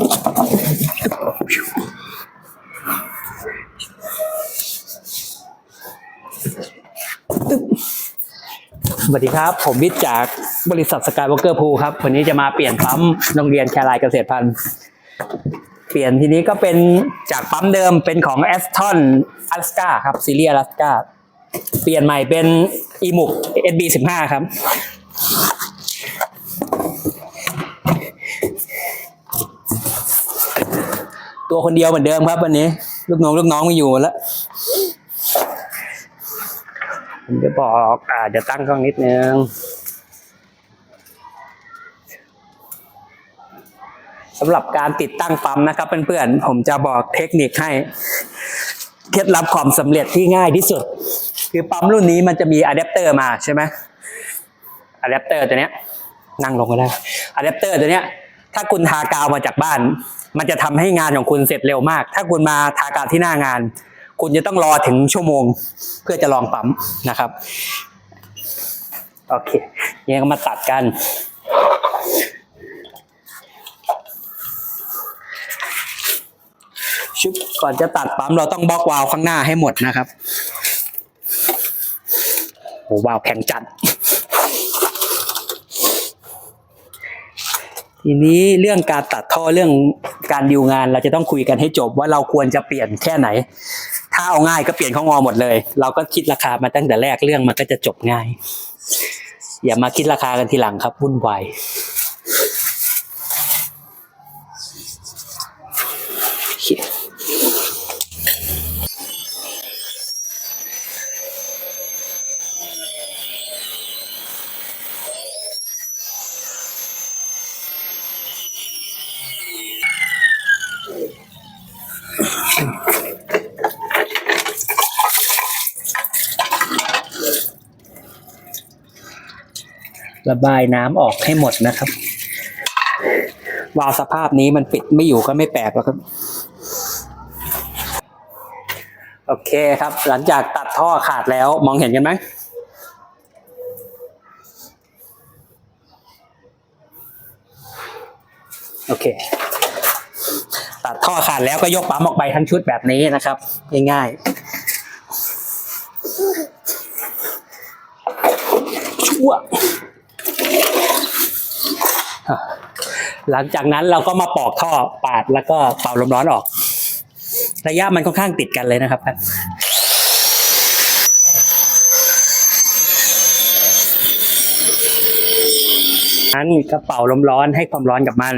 สวัสดีครับ ผมวิทย์จากบริษัทสกายวอล์กเกอร์พูครับ วันนี้จะมาเปลี่ยนปั๊มโรงเรียนแครายเกษตรพันธุ์ เปลี่ยนทีนี้ก็เป็นจากปั๊มเดิมเป็นของ a s t o n a l a s k a ครับซีเรีส์ Alaska เปลี่ยนใหม่เป็น e m u k SB 15 ครับ ตัวคนเดียวเหมือนเดิมครับวันนี้ ลูกน้องลูกน้องไม่อยู่แล้วผมจะบอกอ่าเดี๋ยวตั้งกล้องนิดนึงสำหรับการติดตั้งปั๊มนะครับเพื่อนๆผมจะบอกเทคนิคให้ เคล็ดลับความสำเร็จที่ง่ายที่สุด คือปั๊มรุ่นนี้มันจะมีอะแดปเตอร์มาใช่ไหมอะแดปเตอร์ตัวเนี้ยนั่งลงก็ได้อะแดปเตอร์ตัวเนี้ยถ้าคุณทากาวมาจากบ้าน มันจะทำให้งานของคุณเสร็จเร็วมาก ถ้าคุณมาทากาที่หน้างาน คุณจะต้องรอถึงชั่วโมง เพื่อจะลองปั๊มนะครับโอเคยังก็มาตัดกัน ชุบก่อนจะตัดปั๊มเราต้องบล็อกวาล์วข้างหน้าให้หมดนะครับโอ้วาล์วแข็งจัด ทีนี้เรื่องการตัดท่อเรื่องการดิวงานเราจะต้องคุยกันให้จบว่าเราควรจะเปลี่ยนแค่ไหน ถ้าเอาง่ายก็เปลี่ยนข้องอหมดเลย เราก็คิดราคามาตั้งแต่แรกเรื่องมันก็จะจบง่าย อย่ามาคิดราคากันทีหลังครับวุ่นวาย ระบายน้ำออกให้หมดนะครับ วาวสภาพนี้มันปิดไม่อยู่ก็ไม่แปลกหรอกครับ โอเคครับ หลังจากตัดท่อขาดแล้วมองเห็นกันไหมโอเค ตัดท่อขาดแล้วก็ยกปั๊มออกไปทั้งชุดแบบนี้นะครับ ง่ายๆชั่ว หลังจากนั้นเราก็มาปอกท่อปาดแล้วก็เป่าลมร้อนออก ระยะมันค่อนข้างติดกันเลยนะครับนั้นก็เป่าลมร้อนให้ความร้อนกับมัน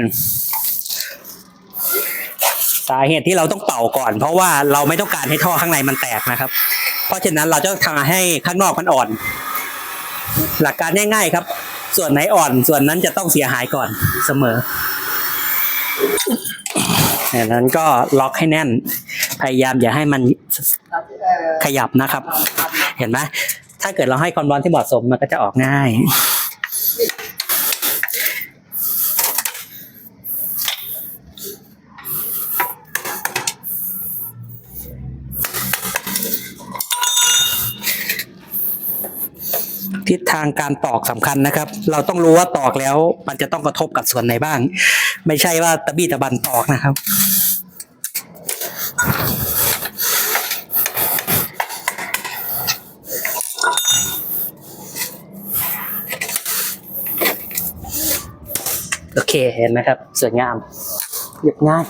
สาเหตุที่เราต้องเป่าก่อน เพราะว่าเราไม่ต้องการให้ท่อข้างในมันแตกนะครับ เพราะฉะนั้นเราจะทำให้ข้างนอกมันอ่อน หลักการง่ายๆครับ ส่วนไหนอ่อนส่วนนั้นจะต้องเสียหายก่อนเสมอ ดังนั้นก็ล็อกให้แน่น พยายามอย่าให้มันขยับนะครับ เห็นไหมถ้าเกิดเราให้ความร้อนที่เหมาะสมมันก็จะออกง่าย ทิศทางการตอกสำคัญนะครับ เราต้องรู้ว่าตอกแล้ว มันจะต้องกระทบกับส่วนไหนบ้าง ไม่ใช่ว่าตะบี้ตะบันตอกนะครับโอเคเห็นไหมครับ สวยงามเรียบง่าย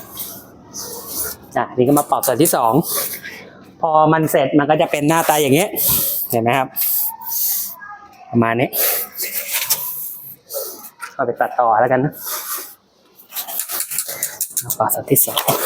อะนี่ก็มาปอกส่วนที่สองพอมันเสร็จมันก็จะเป็นหน้าตาอย่างเงี้ยเห็นไหมครับ ประมาณนี้เอาไปตัดต่อแล้วกันนะเอาปลาสัตว์ที่สอง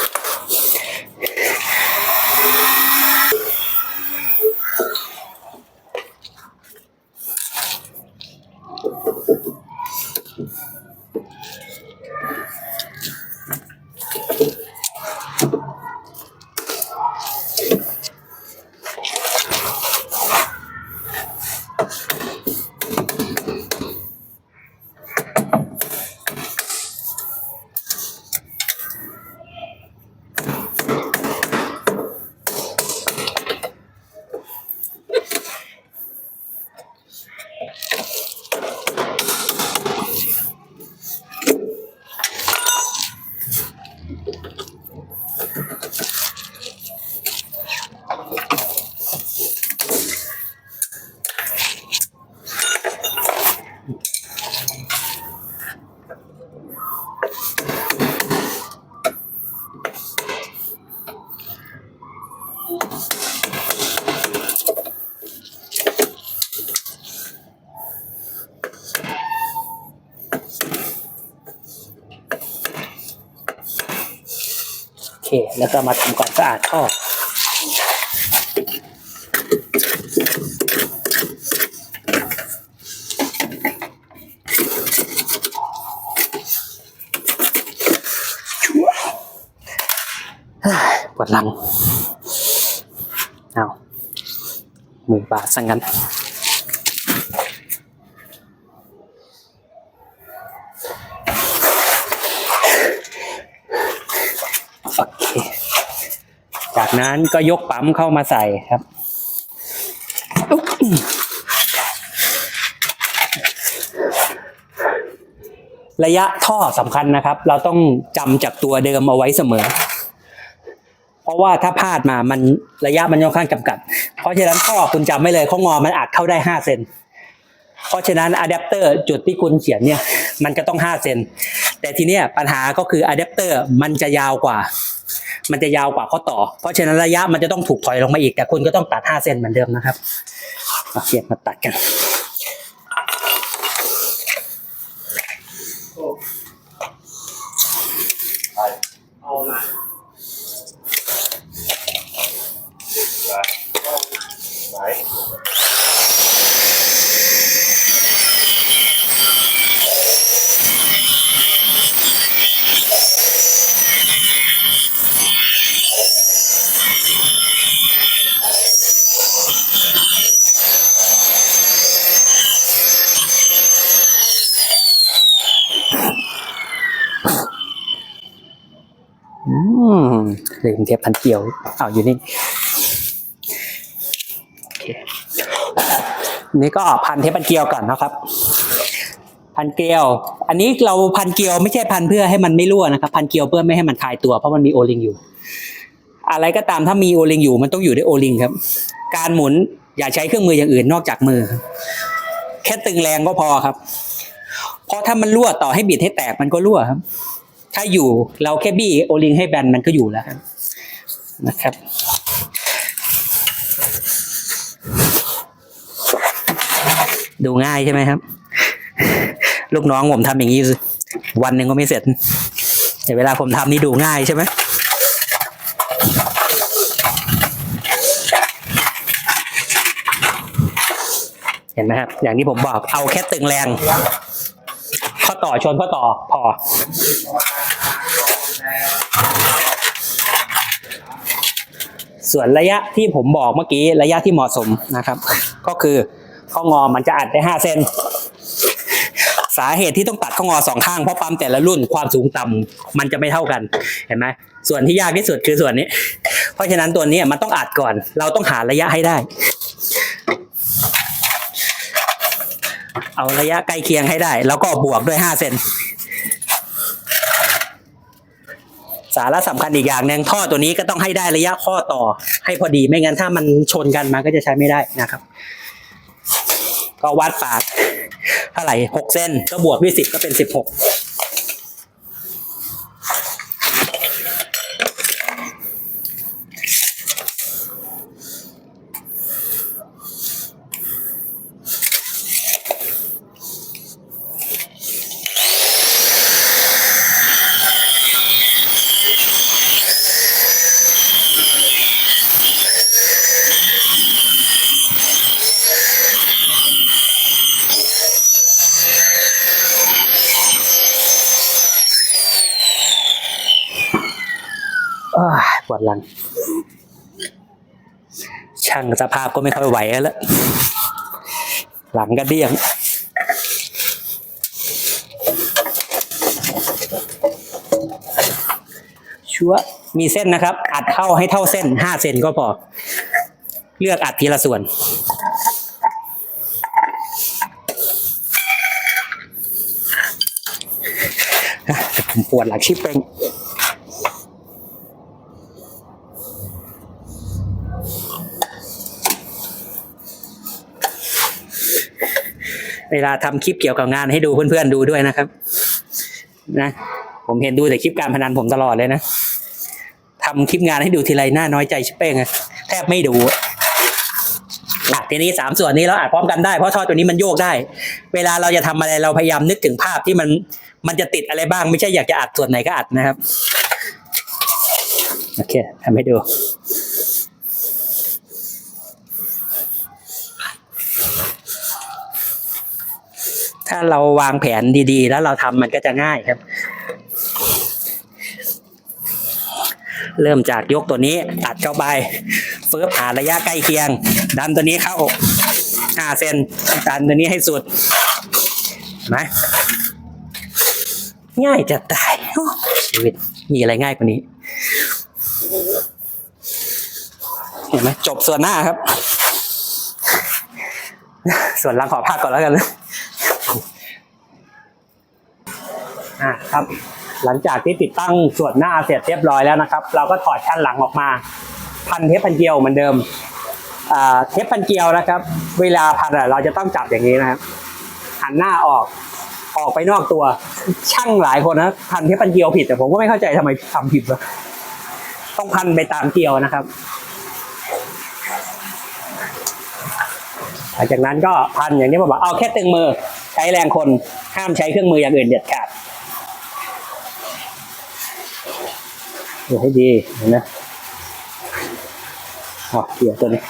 เค แล้วก็มาทำความสะอาดท่อปวดหลัง เอา มือบาดสังกันโอเค จาก นั้นก็ยกปั๊มเข้ามาใส่ครับ ระยะท่อสำคัญนะครับ เราต้องจำจากตัวเดิมเอาไว้เสมอ เพราะว่าถ้าพลาดมามันระยะมันค่อนข้างจำกัด เพราะฉะนั้นท่อคุณจำไม่เลยข้องอมันอาจเข้าได้ห้าเซนเพราะฉะนั้นอะแดปเตอร์จุดที่คุณเขียนเนี่ย มันก็ต้องห้าเซนแต่ทีเนี้ยปัญหาก็คืออะแดปเตอร์มันจะยาวกว่า มันจะยาวกว่าข้อต่อ เพราะฉะนั้นระยะมันจะต้องถูกถอยลงมาอีกแต่คุณก็ต้องตัดห้าเซนเหมือนเดิมนะครับเอาเขียนมาตัดกัน ลืมเทปพันเกลียวอ้าวอยู่นี่โอเคนี่ก็พันเทปพันเกลียวก่อนนะครับ พันเกลียว อันนี้เราพันเกลียวไม่ใช่พันเพื่อให้มันไม่รั่วนะครับ พันเกลียวเพื่อไม่ให้มันคลายตัวเพราะมันมีโอลิงอยู่ อะไรก็ตามถ้ามีโอลิงอยู่มันต้องอยู่ด้วยโอลิงครับ การหมุนอย่าใช้เครื่องมืออย่างอื่นนอกจากมือ แค่ตึงแรงก็พอครับ เพราะถ้ามันรั่วต่อให้บิดให้แตกมันก็รั่วครับ ถ้าอยู่เราแค่บี้โอลิงให้แบนมันก็อยู่แล้วครับ นะครับ ดูง่ายใช่ไหมครับ ลูกน้องผมทำอย่างนี้ วันหนึ่งก็ไม่เสร็จแต่เวลาผมทำนี่ดูง่ายใช่ไหมเห็นไหมครับ อย่างที่ผมบอกเอาแค่ตึงแรง ข้อต่อชนข้อต่อพอ ส่วนระยะที่ผมบอกเมื่อกี้ระยะที่เหมาะสมนะครับ ก็คือข้องอมันจะอัดได้ห้าเซนสาเหตุที่ต้องตัดข้องอสองข้างเพราะปั๊มแต่ละรุ่นความสูงต่ำมันจะไม่เท่ากันเห็นไหมส่วนที่ยากที่สุดคือส่วนนี้ เพราะฉะนั้นตัวนี้มันต้องอัดก่อน เราต้องหาระยะให้ได้ เอาระยะใกล้เคียงให้ได้ แล้วก็บวกด้วยห้าเซน สาระสำคัญอีกอย่างหนึ่งท่อตัวนี้ก็ต้องให้ได้ระยะข้อต่อให้พอดีไม่งั้นถ้ามันชนกันมันก็จะใช้ไม่ได้นะครับ ก็วัดปากเท่าไหร่หกเส้นก็บวกด้วยสิบก็เป็นสิบหกอ้าวปวดหลัง ช่างสภาพก็ไม่ค่อยไหวแล้ว หลังก็เดี้ยงชัวมีเส้นนะครับ อัดเข้าให้เท่าเส้นห้าเซนก็พอ เลือกอัดทีละส่วนผมปวดหลังชิบเป่ง วลาทำคลิปเกี่ยวกับงานให้ดูเพื่อนๆดูด้วยนะครับ นะ ผมเห็นดูแต่คลิปการพนันผมตลอดเลยนะทำคลิปงานให้ดูทีไรหน้าน้อยใจชิเป้งอะแทบไม่ดูอะทีนี้สามส่วนนี้เราอัดพร้อมกันได้เพราะท่อตัวนี้มันโยกได้ เวลาเราจะทำอะไรเราพยายามนึกถึงภาพที่มันมันจะติดอะไรบ้างไม่ใช่อยากจะอัดส่วนไหนก็อัดนะครับโอเคทำให้ดู ถ้าเราวางแผนดีๆ แล้วเราทำมันก็จะง่ายครับ เริ่มจากยกตัวนี้ตัดเข้าไปเฟิร์หาระยะใกล้เคียง ดันตัวนี้เข้าห้าเซนดันตัวนี้ให้สุดนไหมง่ายจะตายชีวิตมีอะไรง่ายกว่านี้ เห็นไหมจบส่วนหน้าครับ ส่วนหลังขอพักก่อนแล้วกันนะ ครับ หลังจากที่ติดตั้งส่วนหน้าเสร็จเรียบร้อยแล้วนะครับ เราก็ถอดชั้นหลังออกมา พันเทปพันเกลียวเหมือนเดิมเทปพันเกลียวนะครับ เวลาพันเราจะต้องจับอย่างนี้นะครับหันหน้าออกออกไปนอกตัวช่างหลายคนนะพันเทปพันเกลียวผิดแต่ผมก็ไม่เข้าใจทำไมทำผิดวะต้องพันไปตามเกลียวนะครับหลังจากนั้นก็พันอย่างที่ผมบอกเอาแค่ตึงมือใช้แรงคนห้ามใช้เครื่องมืออย่างอื่นเด็ดขาด ดูให้ดีเห็นไหมอ๋อเกี่ยวตัวนี้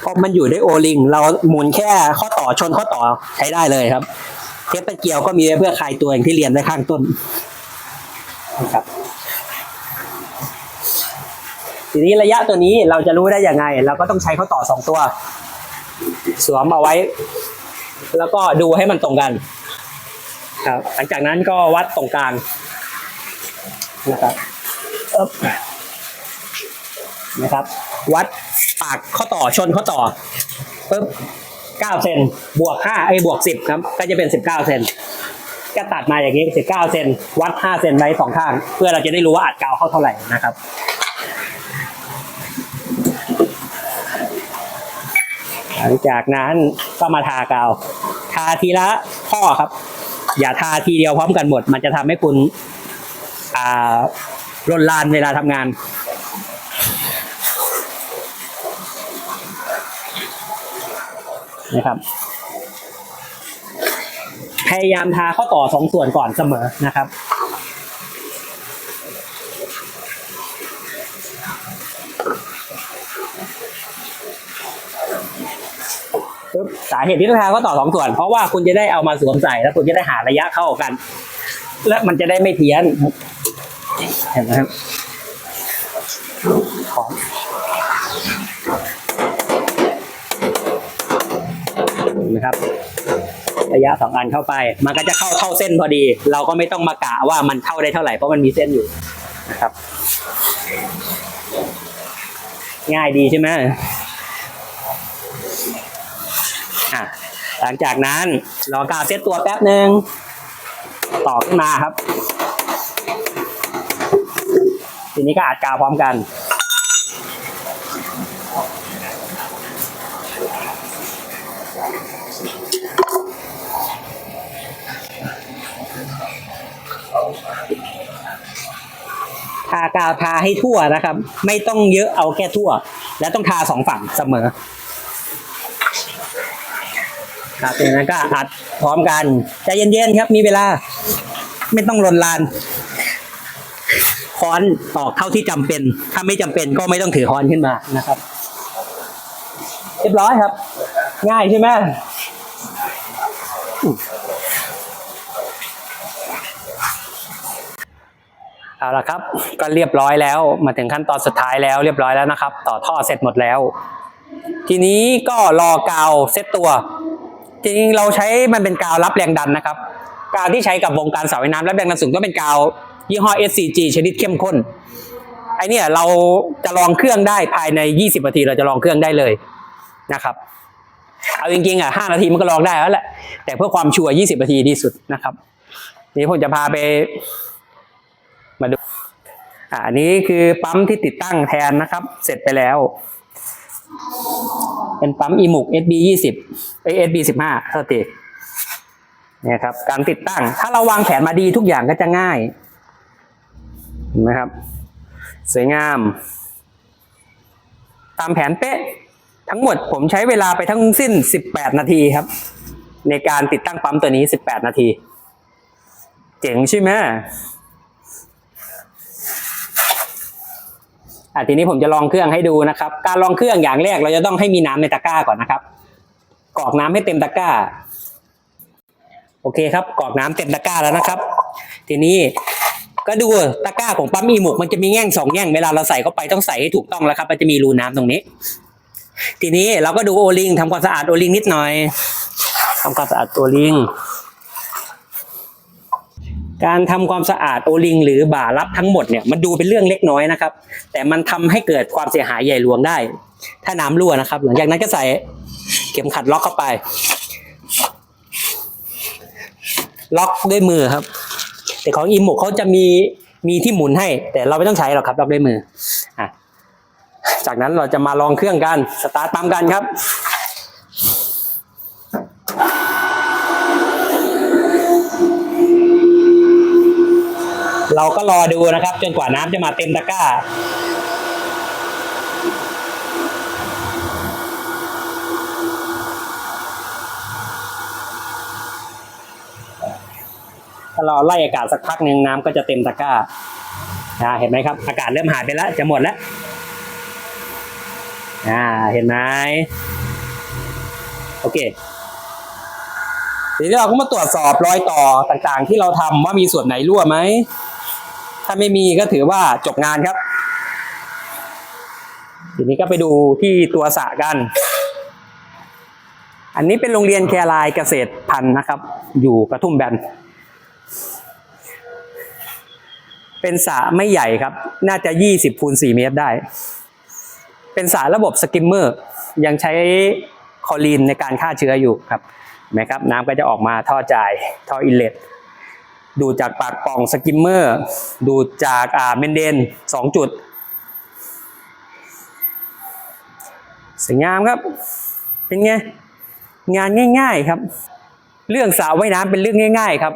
เพราะมันอยู่ในโอลิง เราหมุนแค่ข้อต่อชนข้อต่อใช้ได้เลยครับ เทปตะเกียวก็มีไว้เพื่อคลายตัวอย่างที่เรียนไว้ข้างต้นนะครับทีนี้ระยะตัวนี้เราจะรู้ได้ยังไง เราก็ต้องใช้ข้อต่อสองตัว สวมเอาไว้ แล้วก็ดูให้มันตรงกัน ครับ หลังจากนั้นก็วัดตรงกลาง นะครับนะครับ วัดปากข้อต่อชนข้อต่อปึ๊บเก้าเซนบวกห้าไอ้บวกสิบครับ ก็จะเป็นสิบเก้าเซนก็ตัดมาอย่างนี้สิบเก้าเซนวัดห้าเซนไว้สองข้าง เพื่อเราจะได้รู้ว่าอัดกาวเข้าเท่าไหร่นะครับหลังจากนั้นก็มาทากาว ทาทีละข้อครับ อย่าทาทีเดียวพร้อมกันหมด มันจะทำให้คุณ อ่าลนลานเวลาทำงานนะครับ พยายามทาข้อต่อสองส่วนก่อนเสมอนะครับสาเหตุที่ต้องทาก็ต่อสองส่วน เพราะว่าคุณจะได้เอามาสวมใส่แล้วคุณจะได้หาระยะเข้ากัน และมันจะได้ไม่เพี้ยน เห็นไหมครับของนไหมครับ ระยะสองอันเข้าไป มันก็จะเข้าเท่าเส้นพอดี เราก็ไม่ต้องมากะว่ามันเข้าได้เท่าไหร่เพราะมันมีเส้นอยู่นะครับ ง่ายดีใช่ไหมอะหลังจากนั้นรอกาวเซตตัวแป๊บหนึ่งต่อขึ้นมาครับ ทีนี้ก็อัดกาวพร้อมกัน ทากาวทาให้ทั่วนะครับ ไม่ต้องเยอะเอาแค่ทั่ว และต้องทาสองฝั่งเสมอครับจากนั้นก็อัดพร้อมกันใจเย็นๆครับมีเวลา ไม่ต้องลนลาน ค้อนตอกเท่าที่จำเป็น ถ้าไม่จำเป็นก็ไม่ต้องถือค้อนขึ้นมานะครับ เรียบร้อยครับ ง่ายใช่ไหมเอาละครับ ก็เรียบร้อยแล้ว มาถึงขั้นตอนสุดท้ายแล้วเรียบร้อยแล้วนะครับ ต่อท่อเสร็จหมดแล้ว ทีนี้ก็รอกาวเซตตัว จริงๆเราใช้มันเป็นกาวรับแรงดันนะครับ กาวที่ใช้กับวงการเสระว่ายน้ำรับแรงดันสูงก็เป็นกาว ยี่ห้อ SCG ชนิดเข้มข้นไอเนี่ยเราจะลองเครื่องได้ภายใน 20นาทีเราจะลองเครื่องได้เลยนะครับ เอาจริงๆอะ5นาทีมันก็ลองได้แล้วแหละแต่เพื่อความชัวร์20นาทีดีสุดนะครับนี่ผมจะพาไป มาดูอ่าอันนี้คือปั๊มที่ติดตั้งแทนนะครับ เสร็จไปแล้ว เป็นปั๊ม eMUC SB 20เอ SB 15เท่าทีเนี่ยครับการติดตั้ง ถ้าเราวางแผนมาดีทุกอย่างก็จะง่าย นไหมครับ สวยงาม ตามแผนเป๊ะ ทั้งหมดผมใช้เวลาไปทั้งสิ้น 18 นาทีครับ ในการติดตั้งปั๊มตัวนี้ 18 นาที เจ๋งใช่ไหมอะทีนี้ผมจะลองเครื่องให้ดูนะครับ การลองเครื่องอย่างแรกเราจะต้องให้มีน้ำในตะกร้าก่อนนะครับกรอกน้ำให้เต็มตะกร้า โอเคครับกรอกน้ำเต็มตะกร้าแล้วนะครับ ทีนี้ ก็ดูตะกร้าของปั๊มอีหมกมันจะมีแง่งสองแง่งเวลาเราใส่เข้าไปต้องใส่ให้ถูกต้องแล้วครับ มันจะมีรูน้ำตรงนี้ ทีนี้เราก็ดูโอลิงทำความสะอาดโอลิงนิดหน่อยทำความสะอาดโอลิง การทำความสะอาดโอลิง หรือบ่ารับทั้งหมดเนี่ยมันดูเป็นเรื่องเล็กน้อยนะครับ แต่มันทำให้เกิดความเสียหายใหญ่หลวงได้ ถ้าน้ำรั่วนะครับ หลังจากนั้นก็ใส่เข็มขัดล็อกเข้าไป ล็อกด้วยมือครับ แต่ของอีหมกเขาจะมีมีที่หมุนให้ แต่เราไม่ต้องใช้หรอกครับเราด้วยมืออะจากนั้นเราจะมาลองเครื่องกันสตาร์ทปั๊มกันครับเราก็รอดูนะครับ จนกว่าน้ำจะมาเต็มตะกร้า เราไล่อากาศสักพักหนึ่งน้ำก็จะเต็มตะกร้าเห็นไหมครับ อากาศเริ่มหายไปแล้วจะหมดแล้วอ่าเห็นไหมโอเคทีนี้เราก็มาตรวจสอบรอยต่อต่างๆ ที่เราทำว่ามีส่วนไหนรั่วไหม ถ้าไม่มีก็ถือว่าจบงานครับ ทีนี้ก็ไปดูที่ตัวสะกัน อันนี้เป็นโรงเรียนแครายเกษตรพันธุ์นะครับ อยู่กระทุ่มแบน เป็นสระไม่ใหญ่ครับ น่าจะ 20คูณ4เมตรได้ เป็นสระระบบสกิมเมอร์ ยังใช้คอรีนในการฆ่าเชื้ออยู่ครับเห็นไหมครับน้ำก็จะออกมาท่อจ่ายท่ออินเลตดูจากปากป่องสกิมเมอร์ ดูจากอ่าเมนเดนสองจุดสวยงามครับ เป็นไง งานง่าย ๆครับ เรื่องสระว่ายน้ำเป็นเรื่องง่าย ๆ ครับ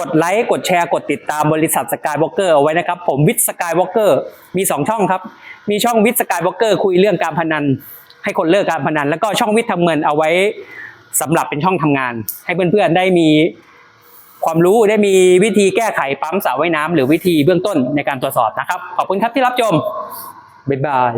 กดไลค์ กดแชร์ กดติดตามบริษัทสกายวอล์กเกอร์เอาไว้นะครับ ผมวิทสกายวอล์กเกอร์มีสองช่องครับ มีช่องวิทสกายวอล์กเกอร์คุยเรื่องการพนัน ให้คนเลิกการพนัน แล้วก็ช่องวิทย์ทำเงินเอาไว้สำหรับเป็นช่องทำงาน ให้เพื่อนๆได้มีความรู้ได้มีวิธีแก้ไขปั๊มสระว่ายน้ำหรือวิธีเบื้องต้นในการตรวจสอบนะครับ ขอบคุณครับที่รับชมบ๊ายบาย